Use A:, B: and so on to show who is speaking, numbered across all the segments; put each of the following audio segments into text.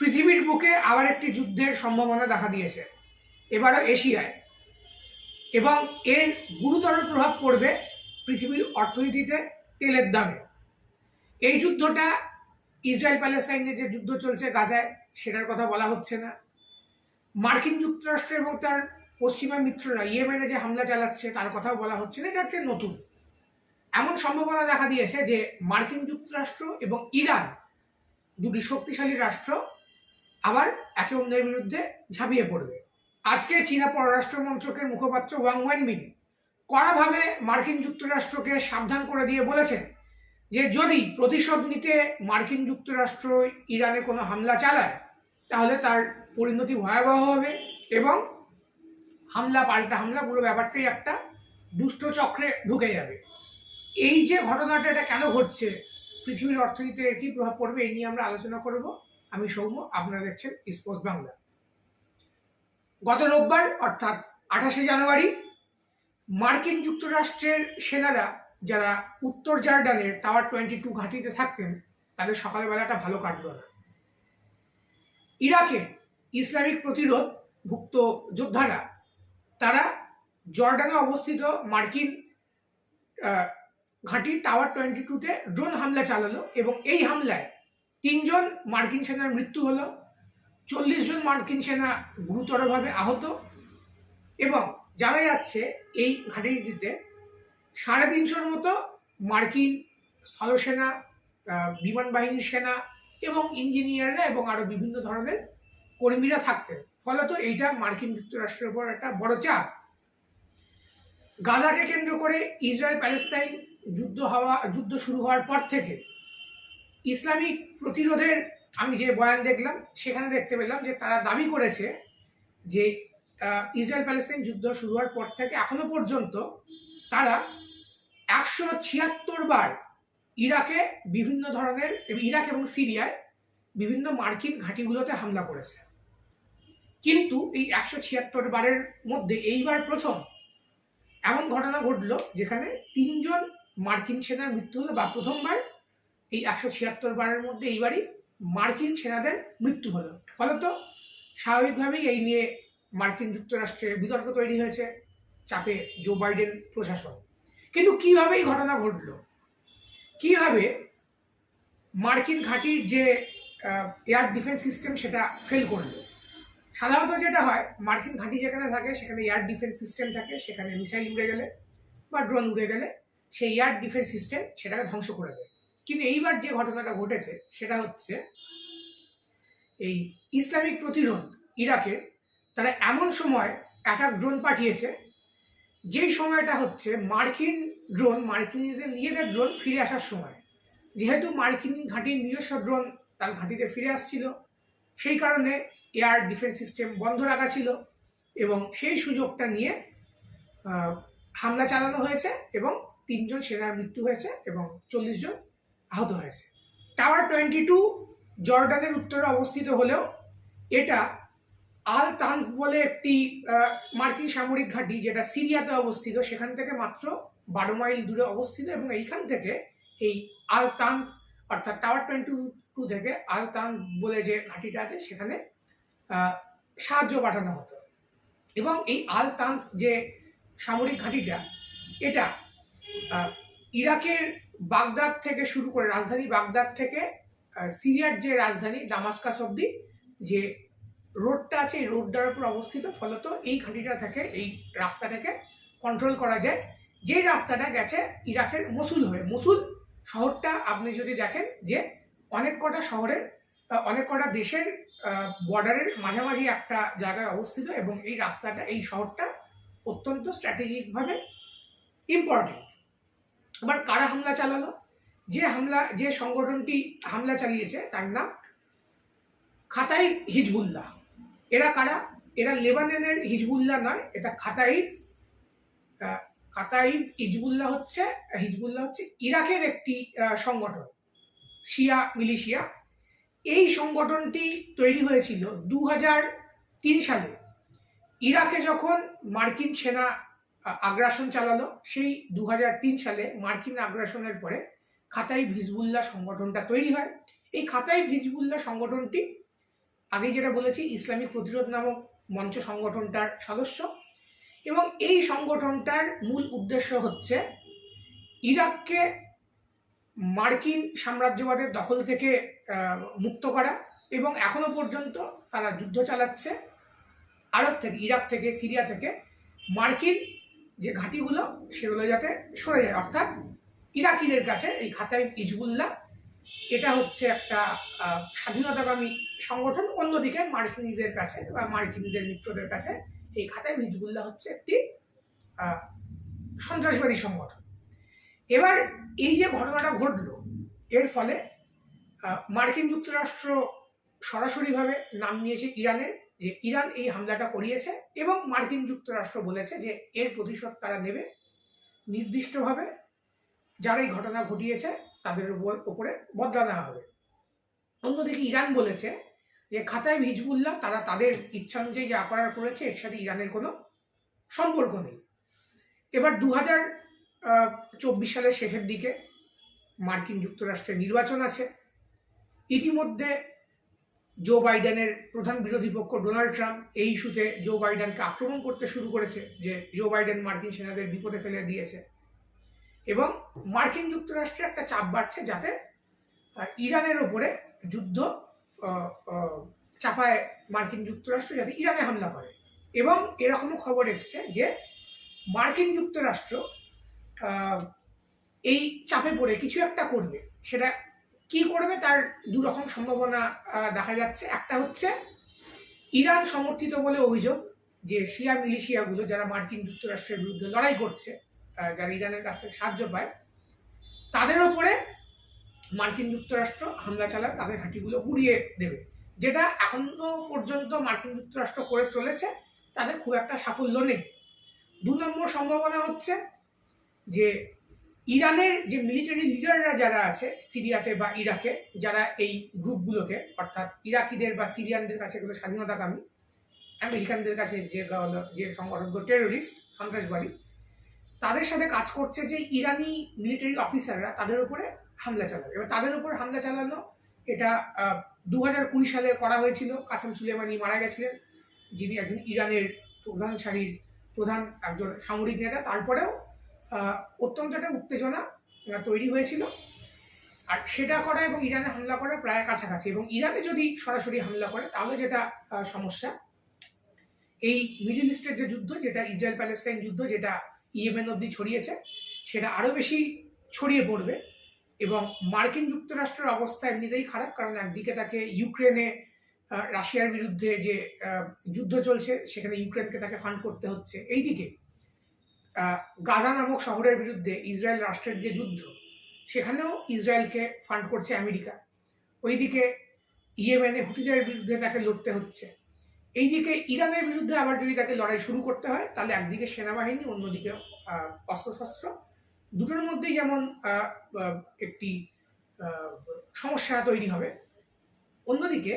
A: পৃথিবীর বুকে আবার একটি যুদ্ধের সম্ভাবনা দেখা দিয়েছে। এবারও এশিয়ায়। এবং এর গুরুতর প্রভাব পড়বে পৃথিবীর অর্থনীতিতে তেলের দামে। এই যুদ্ধটা ইসরায়েল প্যালেস্তাইনের যে যুদ্ধ চলছে গাজায়, সেটার কথা বলা হচ্ছে না। মার্কিন যুক্তরাষ্ট্র এবং তার পশ্চিমা মিত্ররা ইয়েমেনে যে হামলা চালাচ্ছে, তার কথাও বলা হচ্ছে না, এটা হচ্ছে নতুন। এমন সম্ভাবনা দেখা দিয়েছে যে মার্কিন যুক্তরাষ্ট্র এবং ইরান, দুটি শক্তিশালী রাষ্ট্র আবার একে অন্যের বিরুদ্ধে ঝাঁপিয়ে পড়বে। আজকে চীনা পররাষ্ট্র মন্ত্রকের মুখপাত্র ওয়াং ওয়েনমিন কড়াভাবে মার্কিন যুক্তরাষ্ট্রকে সাবধান করে দিয়ে বলেছেন যে, যদি প্রতিশোধ নিতে মার্কিন যুক্তরাষ্ট্র ইরানে কোনো হামলা চালায়, তাহলে তার পরিণতি ভয়াবহ হবে এবং হামলা, পাল্টা হামলা পুরো ব্যাপারটাই একটা দুষ্ট চক্রে ঢুকে যাবে। এই যে ঘটনাটা, এটা কেন ঘটছে? পৃথিবীর অর্থনীতিতে কি প্রভাব পড়বে? এই নিয়ে আমরা আলোচনা করব। আমি সৌম্য, আপনারা দেখছেন স্পোর্টস বাংলা গত রোববার, অর্থাৎ আঠাশে জানুয়ারি, মার্কিন যুক্তরাষ্ট্রের সেনারা যারা উত্তর জার্ডানের টাওয়ার টোয়েন্টি টু ঘাঁটিতে থাকতেন, তাদের সকালবেলাটা ভালো কাটলো না। ইরাকে ইসলামিক প্রতিরোধ ভুক্ত যোদ্ধারা, তারা জর্ডানে অবস্থিত মার্কিন ঘাঁটি টাওয়ার টোয়েন্টি টুতে ড্রোন হামলা চালালো এবং এই হামলায় তিনজন মার্কিন সেনার মৃত্যু হলো, চল্লিশ জন মার্কিন সেনা গুরুতরভাবে আহত, এবং জানা যাচ্ছে এই ঘাঁটিটিতে সাড়ে তিনশোর মতো মার্কিন স্থলসেনা বিমান বাহিনীর সেনা এবং ইঞ্জিনিয়াররা এবং আরও বিভিন্ন ধরনের কর্মীরা থাকতেন। ফলত এইটা মার্কিন যুক্তরাষ্ট্রের উপর একটা বড় চাপ। গাজাকে কেন্দ্র করে ইসরায়েল প্যালেস্তাইন যুদ্ধ হওয়া, যুদ্ধ শুরু হওয়ার পর থেকে ইসলামিক প্রতিরোধের আমি যে বয়ান দেখলাম, সেখানে দেখতে পেলাম যে তারা দাবি করেছে যে ইসরায়েল প্যালেস্তাইন যুদ্ধ শুরু হওয়ার পর থেকে এখনও পর্যন্ত তারা একশো ছিয়াত্তর বার ইরাকে বিভিন্ন ধরনের, ইরাক এবং সিরিয়ায় বিভিন্ন মার্কিন ঘাঁটিগুলোতে হামলা করেছে। কিন্তু এই একশো ছিয়াত্তর বারের মধ্যে এইবার প্রথম এমন ঘটনা ঘটলো যেখানে তিনজন মার্কিন সেনার মৃত্যু হলো বা প্রথমবার এই একশো ছিয়াত্তর বারের মধ্যে এইবারই মার্কিন সেনাদের মৃত্যু হলো। ফলত স্বাভাবিকভাবেই এই নিয়ে মার্কিন যুক্তরাষ্ট্রে বিতর্ক তৈরি হয়েছে চাপে জো বাইডেন প্রশাসন। কিন্তু কীভাবে এই ঘটনা ঘটলো? কীভাবে মার্কিন ঘাঁটির যে এয়ার ডিফেন্স সিস্টেম সেটা ফেল করল? সাধারণত যেটা হয়, মার্কিন ঘাঁটি যেখানে থাকে, সেখানে এয়ার ডিফেন্স সিস্টেম থাকে, সেখানে মিসাইল উড়ে গেলে বা ড্রোন উড়ে গেলে, সেই এয়ার ডিফেন্স সিস্টেম সেটাকে ধ্বংস করে দেয়। কিন্তু এইবার যে ঘটনাটা ঘটেছে, সেটা হচ্ছে এই ইসলামিক প্রতিরোধ ইরাকের তারা এমন সময় অ্যাটাক ড্রোন পাঠিয়েছে, যেই সময়টা হচ্ছে মার্কিন ড্রোন মার্কিনীদের, নিজেদের ড্রোন ফিরে আসার সময়। যেহেতু মার্কিন ঘাঁটির নিজস্ব ড্রোন তার ঘাঁটিতে ফিরে আসছিল, সেই কারণে এয়ার ডিফেন্স সিস্টেম বন্ধ রাখা ছিল এবং সেই সুযোগটা নিয়ে হামলা চালানো হয়েছে এবং তিনজন সেনার মৃত্যু হয়েছে এবং চল্লিশ জন আহত হয়েছে। টাওয়ার টোয়েন্টি টু জর্ডানের উত্তরে অবস্থিত হলেও এটা আল তানফ বলে একটি মার্কিন সামরিক ঘাঁটি, যেটা সিরিয়াতে অবস্থিত, সেখান থেকে মাত্র বারো মাইল দূরে অবস্থিত এবং এইখান থেকে এই আল তানফ, অর্থাৎ টাওয়ার টোয়েন্টি টু থেকে আল তানফ বলে যে ঘাঁটিটা আছে, সেখানে সাহায্য পাঠানো হতো। এবং এই আল তানফ যে সামরিক ঘাঁটিটা, এটা ইরাকের বাগদাদ থেকে শুরু করে রাজধানী বাগদাদ থেকে সিরিয়ার যে রাজধানী, দামাস্কাস অব্দি যে রোডটা আছে, এই রোডটার উপর অবস্থিত, ফলত এই ঘাঁটিটা থেকে, এই রাস্তাটাকে কন্ট্রোল করা যায়। যেই রাস্তাটা গেছে ইরাকের মসুল হয়ে, মসুল শহরটা আপনি যদি দেখেন যে অনেক কটা শহরের অনেক কটা দেশের বর্ডারের মাঝামাঝি একটা জায়গায় অবস্থিত এবং এই রাস্তাটা, এই শহরটা অত্যন্ত স্ট্র্যাটেজিকভাবে ইম্পর্টেন্ট আবার কারা হামলা চালালো? যে হামলা, যে সংগঠনটি হামলা চালিয়েছে, তার নাম খাতাই হিজবুল্লাহ। এরা কারা? এরা লেবাননের হিজবুল্লাহ নয়, এটা খাতাইফ খাতাইফ হিজবুল্লাহ হচ্ছে হিজবুল্লাহ হচ্ছে ইরাকের একটি সংগঠন, শিয়া মিলিশিয়া। এই সংগঠনটি তৈরি হয়েছিল দু সালে। ইরাকে যখন মার্কিন সেনা আগ্রাসন চালালো। সেই দু সালে মার্কিন আগ্রাসনের পরে খাতাই ভিজবুল্লাহ সংগঠনটা তৈরি হয়। এই খাতাই ভিজবুল্লাহ সংগঠনটি, আগেই যেটা বলেছি, ইসলামিক প্রতিরোধ নামক মঞ্চ সংগঠনটার সদস্য। এবং এই সংগঠনটার মূল উদ্দেশ্য হচ্ছে ইরাককে মার্কিন সাম্রাজ্যবাদের দখল থেকে মুক্ত করা এবং এখনও পর্যন্ত তারা যুদ্ধ চালাচ্ছে। আরব থেকে, ইরাক থেকে, সিরিয়া থেকে মার্কিন যে ঘাঁটিগুলো সেগুলো যাতে সরে যায়। অর্থাৎ ইরাকিদের কাছে এই খাতাই ইজবুল্লাহ এটা হচ্ছে একটা স্বাধীনতাকামী সংগঠন। অন্যদিকে মার্কিনীদের কাছে বা মার্কিনীদের মিত্রদের কাছে এই খাতায় হিজবুল্লাহ হচ্ছে একটি সন্ত্রাসবাদী সংগঠন। এবার এই যে ঘটনাটা ঘটলো, এর ফলে মার্কিন যুক্তরাষ্ট্র সরাসরিভাবে নাম নিয়েছে ইরানের। যে ইরান এই হামলাটা করিয়েছে এবং মার্কিন যুক্তরাষ্ট্র বলেছে যে এর প্রতিশোধ তারা নেবে নির্দিষ্টভাবে। যারা এই ঘটনা ঘটিয়েছে তাদের উপর উপরে বদলা নেওয়া হবে। অন্যদিকে ইরান বলেছে যে খাতায় হিজবুল্লাহ তারা তাদের ইচ্ছা অনুযায়ী যা করার করেছে এর সাথে ইরানের কোনো সম্পর্ক নেই। এবার দু হাজার চব্বিশ সালের শেষের দিকে মার্কিন যুক্তরাষ্ট্রের নির্বাচন আছে। ইতিমধ্যে জো বাইডেনের প্রধান বিরোধী পক্ষ ডোনাল্ড ট্রাম্প এই ইস্যুতে জো বাইডেনকে আক্রমণ করতে শুরু করেছে, যে জো বাইডেন মার্কিন সেনাদের বিপদে ফেলে দিয়েছে। এবং মার্কিন যুক্তরাষ্ট্রে একটা চাপ বাড়ছে যাতে ইরানের ওপরে যুদ্ধ চাপায় মার্কিন যুক্তরাষ্ট্র যাতে ইরানে হামলা করে। এবং এরকমও খবর এসছে যে মার্কিন যুক্তরাষ্ট্র এই চাপে পড়ে কিছু একটা করবে। সেটা কি করবে তার দু রকম সম্ভাবনা দেখা যাচ্ছে। একটা হচ্ছে, ইরান সমর্থিত বলে অভিযোগ যে শিয়া মিলিশিয়াগুলো, যারা মার্কিন যুক্তরাষ্ট্রের বিরুদ্ধে লড়াই করছে যারা ইরানের কাছ থেকে সাহায্য পায়, তাদের ওপরে মার্কিন যুক্তরাষ্ট্র হামলা চালায়, তাদের ঘাঁটিগুলো গুড়িয়ে দেবে। যেটা এখনও পর্যন্ত মার্কিন যুক্তরাষ্ট্র করে চলেছে তাদের খুব একটা সাফল্য নেই। দু নম্বর সম্ভাবনা হচ্ছে যে ইরানের যে মিলিটারি লিডাররা যারা আছে সিরিয়াতে বা ইরাকে, যারা এই গ্রুপগুলোকে, অর্থাৎ ইরাকিদের বা সিরিয়ানদের কাছে এগুলো স্বাধীনতাকামী, আমেরিকানদের কাছে যে যে সংগঠনগুলো টেরোরিস্ট সন্ত্রাসবাদী, তাদের সাথে কাজ করছে যে ইরানি মিলিটারি অফিসাররা তাদের উপরে হামলা চালাবে। এবার তাদের উপর হামলা চালানো, এটা দু হাজার কুড়ি সালে করা হয়েছিল। কাসেম সুলেমানি মারা গেছিলেন, যিনি একজন ইরানের প্রধান সারির প্রধান একজন সামরিক নেতা। তারপরেও অত্যন্ত একটা উত্তেজনা তৈরি হয়েছিল। আর সেটা করা এবং ইরানে হামলা করা প্রায় কাছাকাছি। এবং ইরানে যদি সরাসরি হামলা করে, তাহলে যেটা সমস্যা, এই মিডিল ইস্টের যে যুদ্ধ, যেটা ইসরায়েল প্যালেস্তাইন যুদ্ধ, যেটা ইয়েমেন অব্দি ছড়িয়েছে, সেটা আরও বেশি ছড়িয়ে পড়বে। এবং মার্কিন যুক্তরাষ্ট্রের অবস্থা এমনিতেই খারাপ, কারণ একদিকে তাকে ইউক্রেনে রাশিয়ার বিরুদ্ধে যে যুদ্ধ চলছে, সেখানে ইউক্রেনকে তাকে ফান্ড করতে হচ্ছে। এইদিকে গাজা নামক শহরের বিরুদ্ধে ইসরায়েল রাষ্ট্রের যে যুদ্ধ, সেখানেও ইসরায়েলকে ফান্ড করছে আমেরিকা। ওইদিকে ইয়েমেনে হুতিদের বিরুদ্ধে তাকে লড়তে হচ্ছে। এইদিকে ইরানের বিরুদ্ধে আবার যদি তাকে লড়াই শুরু করতে হয়, তাহলে একদিকে সেনাবাহিনী, অন্যদিকে অস্ত্রশস্ত্র। দুটোর মধ্যেই যেমন একটি সমস্যা তৈরি হবে। অন্যদিকে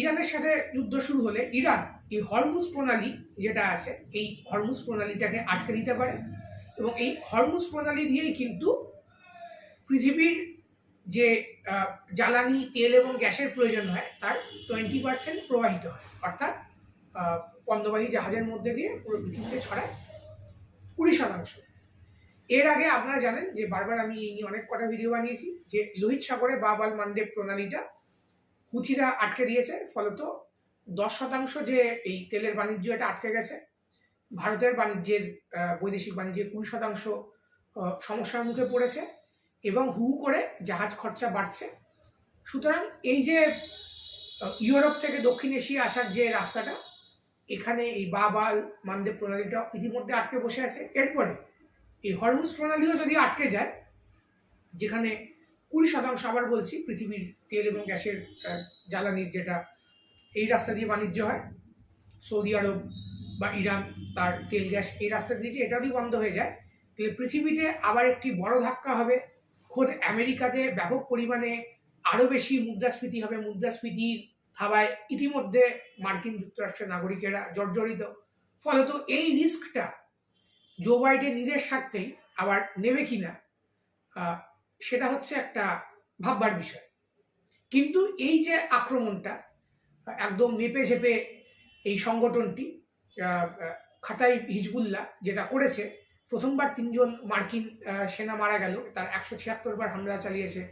A: ইরানের সাথে যুদ্ধ শুরু হলে ইরান এই হরমুজ প্রণালী যেটা আছে, এই হরমুজ প্রণালীটাকে আটকে দিতে পারে এবং এই হরমুজ প্রণালী দিয়েই কিন্তু পৃথিবীর যে জ্বালানি, তেল এবং গ্যাসের প্রয়োজন হয়, তার টোয়েন্টি পার্সেন্ট প্রবাহিত হয়। অর্থাৎ পণ্যবাহী জাহাজের মধ্যে দিয়ে পুরো পৃথিবীতে ছড়ায় কুড়ি শতাংশ। এর আগে আপনারা জানেন যে, বারবার আমি এই নিয়ে অনেক কটা ভিডিও বানিয়েছি যে, লোহিত সাগরে বাবাল মান্ডেব প্রণালীটা হুথিরা আটকে দিয়েছে, ফলত দশ শতাংশ যে এই তেলের বাণিজ্য এটা আটকে গেছে, ভারতের বাণিজ্যের বৈদেশিক বাণিজ্যের কুড়ি শতাংশ সমস্যার মুখে পড়েছে এবং হু করে জাহাজ খরচা বাড়ছে। সুতরাং এই যে ইউরোপ থেকে দক্ষিণ এশিয়া আসার যে রাস্তাটা, এখানে এই বাবাল মানদেব প্রণালীটা ইতিমধ্যে আটকে বসে আছে। এরপরে এই হরমুজ প্রণালীও যদি আটকে যায়, যেখানে কুড়ি শতাংশ, আবার বলছি, পৃথিবীর তেল এবং গ্যাসের জ্বালানির যেটা এই রাস্তা দিয়ে বাণিজ্য হয়। সৌদি আরব বা ইরান তার তেল, গ্যাস এই রাস্তা দিয়ে যে এটা যদি বন্ধ হয়ে যায়। তাহলে পৃথিবীতে আবার একটি বড় ধাক্কা হবে। খোদ আমেরিকাতে ব্যাপক পরিমাণে আরও বেশি মুদ্রাস্ফীতি হবে। মুদ্রাস্ফীতির থাবায় ইতিমধ্যে মার্কিন যুক্তরাষ্ট্রের নাগরিকেরা জর্জরিত। ফলত এই রিস্কটা জো বাইডেন নিজের স্বার্থেই আবার নেবে কিনা সেটা হচ্ছে একটা ভাববার বিষয়। কিন্তু এই যে আক্রমণটা একদম নেপে ঝেপে এই সংগঠনটি খাতাই হিজবুল্লাহ যেটা করেছে, প্রথমবার তিনজন মার্কিন সেনা মারা গেল। তার একশো ছিয়াত্তর বার হামলা চালিয়েছে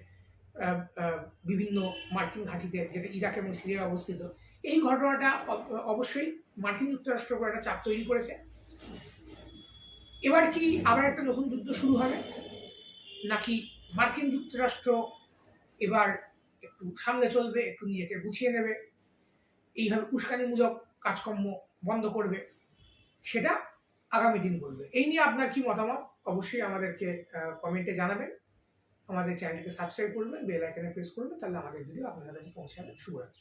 A: বিভিন্ন মার্কিন ঘাঁটিতে, যেটা ইরাক এবং সিরিয়ায় অবস্থিত। এই ঘটনাটা অবশ্যই মার্কিন যুক্তরাষ্ট্র উপর একটা চাপ তৈরি করেছে। এবার কি আবার একটা নতুন যুদ্ধ শুরু হবে? নাকি মার্কিন যুক্তরাষ্ট্র এবার একটু সামনে চলবে, একটু নিজেকে গুছিয়ে নেবে? এইভাবে উস্কানিমূলক কাজকর্ম বন্ধ করবে, সেটা আগামী দিন বলবে। এই নিয়ে আপনার কি মতামত? অবশ্যই আমাদেরকে কমেন্টে জানাবেন। আমাদের চ্যানেলকে সাবস্ক্রাইব করবেন বেল আইকনে প্রেস করবেন, তাহলে আমাদের ভিডিও আপনাদের কাছে পৌঁছাবে। শুভরাত্রি।